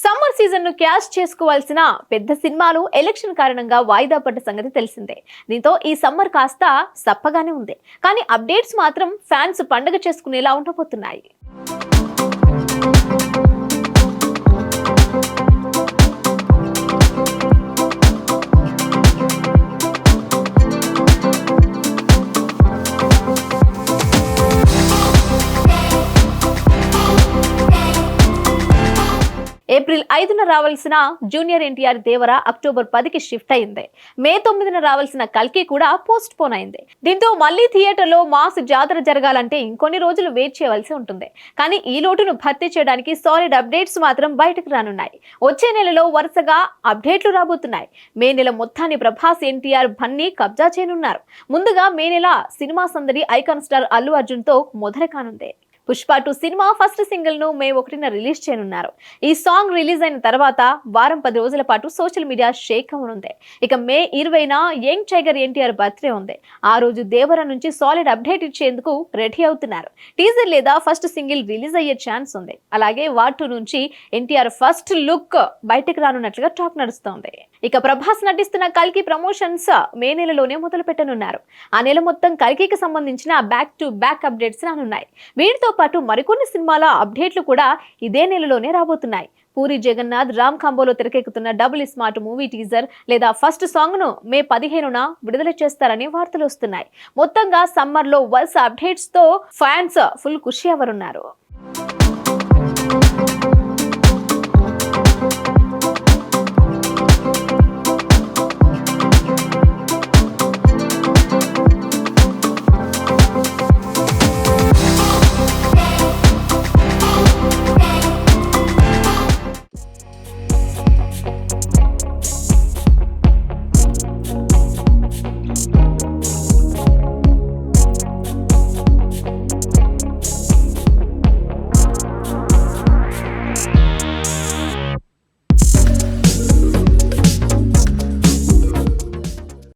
Summer సీజన్ను cash చేసుకోవాల్సిన పెద్ద సినిమాలు ఎలక్షన్ కారణంగా వాయిదా పడ్డ సంగతి తెలిసిందే. దీంతో ఈ సమ్మర్ కాస్త సప్పగానే ఉంది. కానీ అప్డేట్స్ మాత్రం ఫ్యాన్స్ పండగ చేసుకునేలా ఉండబోతున్నాయి. ఏప్రిల్ ఐదున రావాల్సిన జూనియర్ ఎన్టీఆర్ దేవర అక్టోబర్ పదికి షిఫ్ట్ అయింది. మే తొమ్మిదిన రావాల్సిన కల్కి కూడా పోస్ట్ పోన్ అయింది. దీంతో మళ్ళీ థియేటర్లో మాస్ జాతర జరగాలంటే ఇంకొన్ని రోజులు వెయిట్ చేయవలసి ఉంటుంది. కానీ ఈ లోటును భర్తీ చేయడానికి సాలిడ్ అప్డేట్స్ మాత్రం బయటకు రానున్నాయి. వచ్చే నెలలో వరుసగా అప్డేట్లు రాబోతున్నాయి. మే నెల మొత్తాన్ని ప్రభాస్ ఎన్టీఆర్ బన్నీ కబ్జా చేయనున్నారు. ముందుగా మే నెల సినిమా సందడి ఐకాన్ స్టార్ అల్లు అర్జున్తో మొదలు కానుంది. పుష్ప టూ సినిమా ఫస్ట్ సింగిల్ను మే ఒకటిన రిలీజ్ చేయనున్నారు. ఈ సాంగ్ రిలీజ్ అయిన తర్వాత వారం పది రోజుల పాటు సోషల్ మీడియా షేక్ ఉంది ఇక మే ఇరవైన యంగ్ టైగర్ ఎన్టీఆర్ బర్త్డే ఉంది. ఆ రోజు దేవర నుంచి సాలిడ్ అప్డేట్ ఇచ్చేందుకు రెడీ అవుతున్నారు. టీజర్ లేదా ఫస్ట్ సింగిల్ రిలీజ్ అయ్యే ఛాన్స్ ఉంది. అలాగే వాటు టూ నుంచి ఎన్టీఆర్ ఫస్ట్ లుక్ బయటకు రానున్నట్లుగా టాక్ నడుస్తోంది. ఇక ప్రభాస్ నటిస్తున్న కల్కి ప్రమోషన్స్ మే నెలలోనే మొదలు పెట్టనున్నారు ఆ నెల మొత్తం కల్కికి సంబంధించిన బ్యాక్ టు బ్యాక్ అప్డేట్స్ రానున్నాయి. వీటితో పాటు మరికొన్ని సినిమాల అప్డేట్లు కూడా ఇదే నెలలోనే రాబోతున్నాయి. పూరి జగన్నాథ్ రామ్ కాంబోలో తెరకెక్కుతున్న డబుల్ స్మార్ట్ మూవీ టీజర్ లేదా ఫస్ట్ సాంగ్ను మే పదిహేనున విడుదల చేస్తారని వార్తలు వస్తున్నాయి. మొత్తంగా సమ్మర్లో వరుస అప్డేట్స్తో ఫ్యాన్స్ ఫుల్ ఖుషి అవరున్నారు